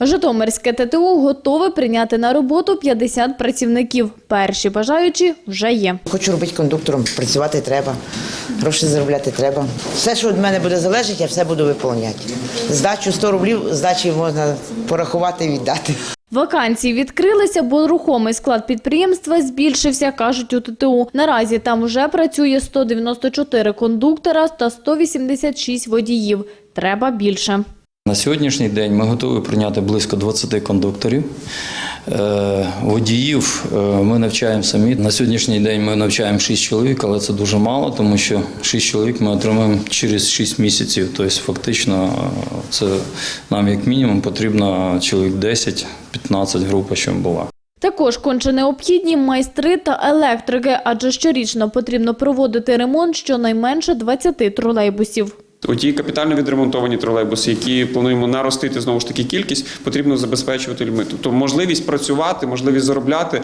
Житомирське ТТУ готове прийняти на роботу 50 працівників. Перші бажаючі вже є. Хочу робити кондуктором, працювати треба, гроші заробляти треба. Все, що від мене буде залежати, я все буду виконувати. Здачу 100 рублів, здачі можна порахувати і віддати. Вакансії відкрилися, бо рухомий склад підприємства збільшився, кажуть у ТТУ. Наразі там вже працює 194 кондуктора та 186 водіїв. Треба більше. На сьогоднішній день ми готові прийняти близько 20 кондукторів. Е, Водіїв е, ми навчаємо самі. На сьогоднішній день ми навчаємо 6 чоловік, але це дуже мало, тому що 6 чоловік ми отримаємо через 6 місяців. Тобто, фактично, е, це нам як мінімум потрібно чоловік 10-15 група, щоб була. Також конче необхідні майстри та електрики, адже щорічно потрібно проводити ремонт щонайменше 20 тролейбусів. Оті капітально відремонтовані тролейбуси, які плануємо наростити знову ж таки кількість, потрібно забезпечувати людьми. Тобто можливість працювати, можливість заробляти,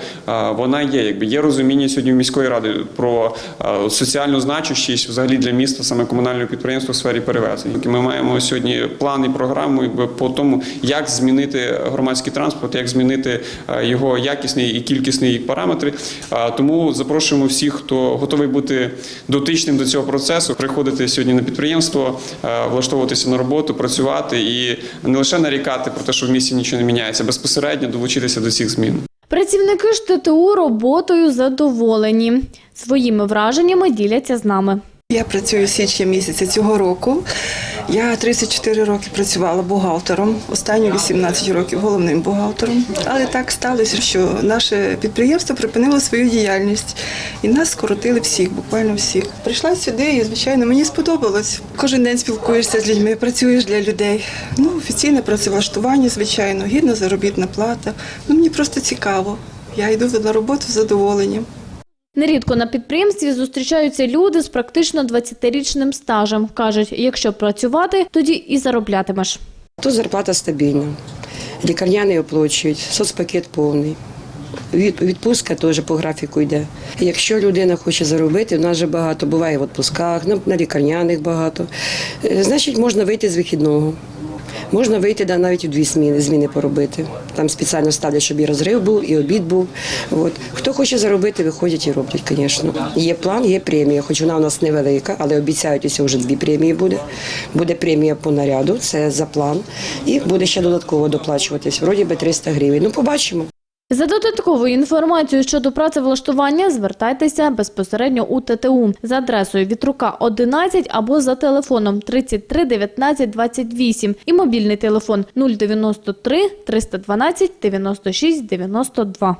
вона є. Якби є розуміння сьогодні в міської ради про соціальну значущість взагалі для міста саме комунального підприємства в сфері перевезень. Ми маємо сьогодні план і програму по тому, як змінити громадський транспорт, як змінити його якісні і кількісні параметри. Тому запрошуємо всіх, хто готовий бути дотичним до цього процесу, приходити сьогодні на підприємство, е, влаштовуватися на роботу, працювати і не лише нарікати про те, що в місті нічого не міняється, а безпосередньо долучитися до цих змін. Працівники ж ТТУ роботою задоволені. Своїми враженнями діляться з нами. Я працюю січня місяця цього року. Я 34 роки працювала бухгалтером, останні 18 років головним бухгалтером. Але так сталося, що наше підприємство припинило свою діяльність і нас скоротили всіх, буквально всіх. Прийшла сюди і, звичайно, мені сподобалось. Кожен день спілкуєшся з людьми, працюєш для людей. Ну, офіційне працевлаштування, звичайно, гідна заробітна плата. Ну, мені просто цікаво. Я йду на роботу з задоволенням. Нерідко на підприємстві зустрічаються люди з практично 20-річним стажем. Кажуть, якщо працювати, тоді і зароблятимеш. Тут зарплата стабільна, лікарняний оплачують, соцпакет повний. Від- Відпустка теж по графіку йде. Якщо людина хоче заробити, в нас же багато буває в відпусках, на, на лікарняних багато. Е, Значить, можна вийти з вихідного. Можна вийти да, навіть у дві зміни, зміни поробити. Там спеціально ставлять, щоб і розрив був, і обід був. От. Хто хоче заробити, виходять і роблять, звісно. Є план, є премія, хоч вона у нас невелика, але обіцяють, ось вже дві премії буде. Буде премія по наряду, це за план. І буде ще додатково доплачуватись. Вроді би 300 гривень. Ну, побачимо. За додатковою інформацією щодо працевлаштування звертайтеся безпосередньо у ТТУ за адресою Вітрука 11 або за телефоном 33 19 28 і мобільний телефон 093 312 96 92.